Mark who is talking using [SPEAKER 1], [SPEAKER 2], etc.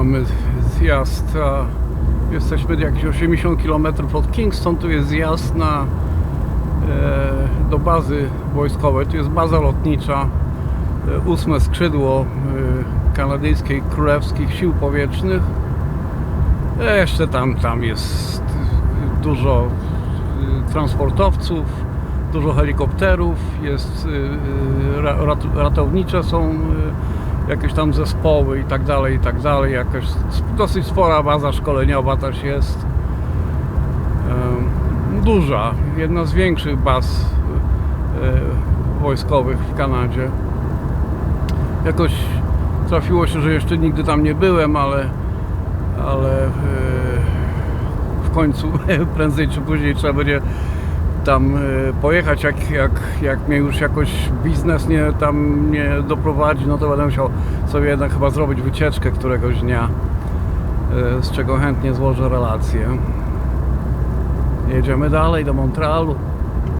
[SPEAKER 1] Mamy zjazd, jesteśmy jakieś 80 km od Kingston. Tu jest zjazd na, e, do bazy wojskowej. Tu jest baza lotnicza, e, ósme skrzydło e, kanadyjskich królewskich sił powietrznych. E, jeszcze tam, tam jest dużo e, transportowców, dużo helikopterów, jest e, ra- rat, ratownicze są jakieś tam zespoły i tak dalej, i tak dalej. Jakaś dosyć spora baza szkoleniowa też jest. Duża, jedna z większych baz e, wojskowych w Kanadzie. Jakoś trafiło się, że jeszcze nigdy tam nie byłem, ale, ale e, w końcu prędzej czy później trzeba będzie tam e, pojechać, jak, jak, jak mnie już jakoś biznes nie, tam nie doprowadzi, no to będę musiał sobie jednak chyba zrobić wycieczkę któregoś dnia, e, z czego chętnie złożę relację. Jedziemy dalej do Montrealu.